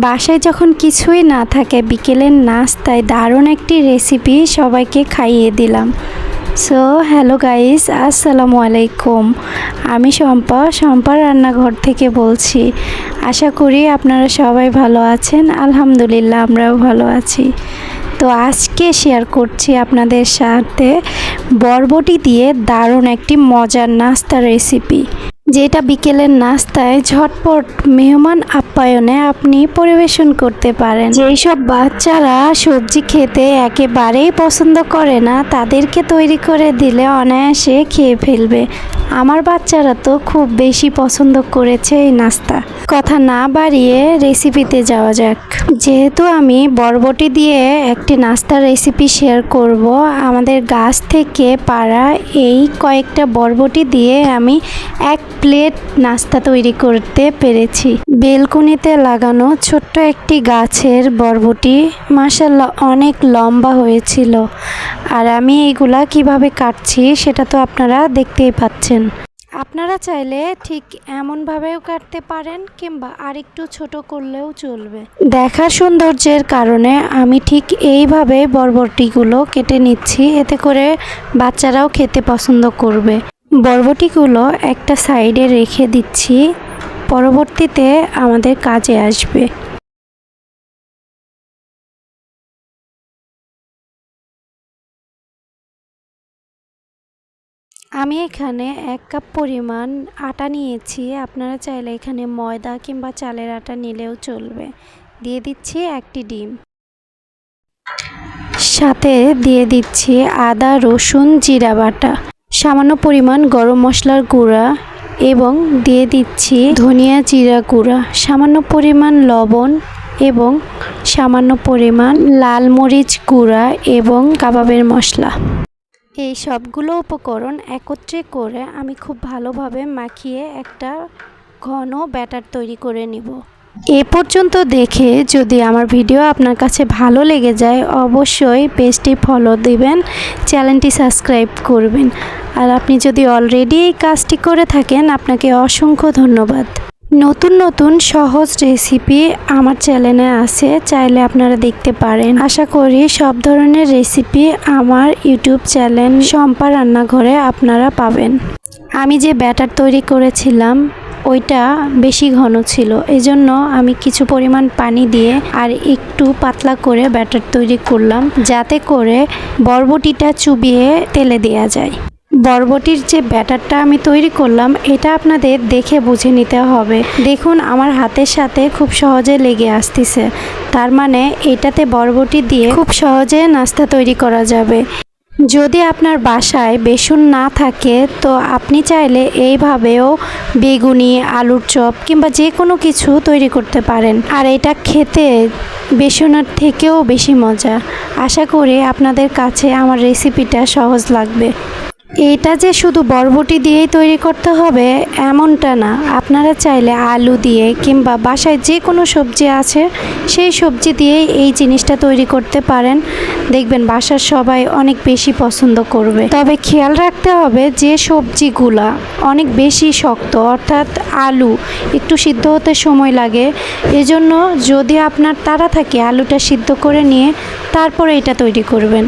বাসায় যখন কিছুই না থাকে, বিকেলের নাস্তায় দারুণ একটি রেসিপি সবাইকে খাইয়ে দিলাম। সো হ্যালো গাইস আসসালামু আলাইকুম। আমি শম্পা শম্পা রান্নাঘর থেকে বলছি। আশা করি আপনারা সবাই ভালো আছেন। আলহামদুলিল্লাহ, আমরাও ভালো আছি। তো আজকে শেয়ার করছি আপনাদের সাথে বরবটি দিয়ে দারুণ একটি মজার নাস্তা রেসিপি যেটা বিকেলের নাস্তায় ঝটপট মেহমান আপ্যায়নে আপনি পরিবেশন করতে পারেন। যেই সব বাচ্চারা সবজি খেতে একেবারেই পছন্দ করে না, তাদেরকে তৈরি করে দিলে অনায়াসে খেয়ে ফেলবে। আমার বাচ্চারা তো খুব বেশি পছন্দ করেছে এই নাস্তা। কথা না বাড়িয়ে রেসিপিতে যাওয়া যাক। যেহেতু আমি বরবটি দিয়ে একটি নাস্তার রেসিপি শেয়ার করব, আমাদের গাছ থেকে পাড়া এই কয়েকটা বরবটি দিয়ে আমি এক প্লেট নাস্তা তৈরি করতে পেরেছি। বেলকুনিতে লাগানো ছোট্ট একটি গাছের বরবটি মাসাল্লাহ অনেক লম্বা হয়েছিল। আর আমি এইগুলা কীভাবে কাটছি সেটা তো আপনারা দেখতেই পাচ্ছেন। আপনারা চাইলে ঠিক এমনভাবেও কাটতে পারেন কিংবা আরেকটু ছোট করলেও চলবে। দেখা সৌন্দর্যের কারণে আমি ঠিক এইভাবে বরবটিগুলো কেটে নিচ্ছি, এতে করে বাচ্চারাও খেতে পছন্দ করবে। বরবটিগুলো একটা সাইডে রেখে দিচ্ছি, পরবর্তীতে আমাদের কাজে আসবে। আমি এখানে এক কাপ পরিমাণ আটা নিয়েছি। আপনারা চাইলে এখানে ময়দা কিংবা চালের আটা নিলেও চলবে। দিয়ে দিচ্ছি একটি ডিম। সাথে দিয়ে দিচ্ছি আদা, রসুন, জিরা বাটা। সামান্য পরিমাণ গরম মশলার গুঁড়া এবং দিয়ে দিচ্ছি ধনিয়া জিরা গুঁড়া। সামান্য পরিমাণ লবণ এবং সামান্য পরিমাণ লাল মরিচ গুঁড়া এবং কাবাবের মশলা। এই সবগুলো উপকরণ একত্রে করে আমি খুব ভালোভাবে মাখিয়ে একটা ঘন ব্যাটার তৈরি করে নিব। এ পর্যন্ত দেখে যদি আমার ভিডিও আপনার কাছে ভালো লেগে যায়, অবশ্যই পেজটি ফলো দিবেন, চ্যানেলটি সাবস্ক্রাইব করবেন। আর আপনি যদি অলরেডি এই কাজটি করে থাকেন, আপনাকে অসংখ্য ধন্যবাদ। নতুন নতুন সহজ রেসিপি আমার চ্যানেলে আছে, চাইলে আপনারা দেখতে পারেন। আশা করি সব ধরনের রেসিপি আমার ইউটিউব চ্যানেল শম্পা রান্নাঘরে আপনারা পাবেন। আমি যে ব্যাটার তৈরি করেছিলাম, ওইটা বেশি ঘন ছিল। এজন্য আমি কিছু পরিমাণ পানি দিয়ে আর একটু পাতলা করে ব্যাটার তৈরি করলাম, যাতে করে বরবটিটা চুবিয়ে তেলে দেওয়া যায়। বরবটির যে ব্যাটারটা আমি তৈরি করলাম, এটা আপনাদের দেখে বুঝে নিতে হবে। দেখুন, আমার হাতের সাথে খুব সহজে লেগে আসতেছে। তার মানে এটাতে বরবটি দিয়ে খুব সহজে নাস্তা তৈরি করা যাবে। যদি আপনার বাসায় বেসন না থাকে, তো আপনি চাইলে এইভাবেও বেগুনি, আলুর চপ কিংবা যে কোনো কিছু তৈরি করতে পারেন। আর এটা খেতে বেসনের থেকেও বেশি মজা। আশা করি আপনাদের কাছে আমার রেসিপিটা সহজ লাগবে। এটা যে শুধু বরবটি দিয়েই তৈরি করতে হবে, এমনটা না। আপনারা চাইলে আলু দিয়ে কিংবা বাসায় যে কোনো সবজি আছে, সেই সবজি দিয়েই এই জিনিসটা তৈরি করতে পারেন। দেখবেন বাসার সবাই অনেক বেশি পছন্দ করবে। তবে খেয়াল রাখতে হবে যে সবজিগুলা অনেক বেশি শক্ত, অর্থাৎ আলু একটু সিদ্ধ হতে সময় লাগে। এজন্য যদি আপনার তাড়া থাকে আলুটা সিদ্ধ করে নিয়ে তারপরে এটা তৈরি করবেন।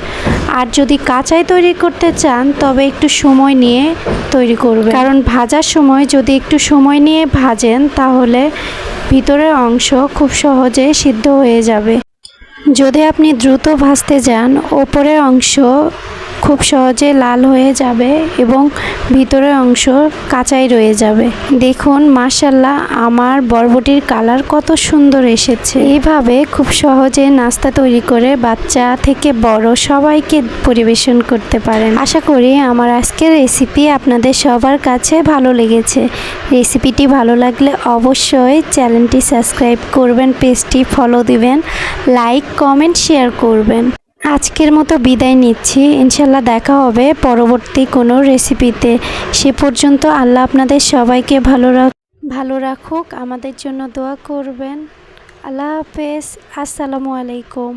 আর যদি কাঁচাই তৈরি করতে চান, তবে একটু সময় নিয়ে তৈরি করবেন। কারণ ভাজার সময় যদি একটু সময় নিয়ে ভাজেন, তাহলে ভিতরের অংশ খুব সহজে সিদ্ধ হয়ে যাবে। যদি আপনি দ্রুত ভাজতে যান, ওপরের অংশ খুব সহজে লাল হয়ে যাবে এবং ভিতরের অংশ কাঁচাই রয়ে যাবে। দেখুন মার্শাল্লাহ আমার বরবটির কালার কত সুন্দর এসেছে। এইভাবে খুব সহজে নাস্তা তৈরি করে বাচ্চা থেকে বড় সবাইকে পরিবেশন করতে পারেন। আশা করি আমার আজকের রেসিপি আপনাদের সবার কাছে ভালো লেগেছে। রেসিপিটি ভালো লাগলে অবশ্যই চ্যানেলটি সাবস্ক্রাইব করবেন, পেজটি ফলো দিবেন, লাইক, কমেন্ট, শেয়ার করবেন। আজকের মতো বিদায় নিচ্ছি। ইনশাল্লাহ দেখা হবে পরবর্তী কোনো রেসিপিতে। সে পর্যন্ত আল্লাহ আপনাদের সবাইকে ভালো রাখ, ভালো রাখুক, আমাদের জন্য দোয়া করবেন। আল্লাহ হাফেজ, আসসালামু আলাইকুম।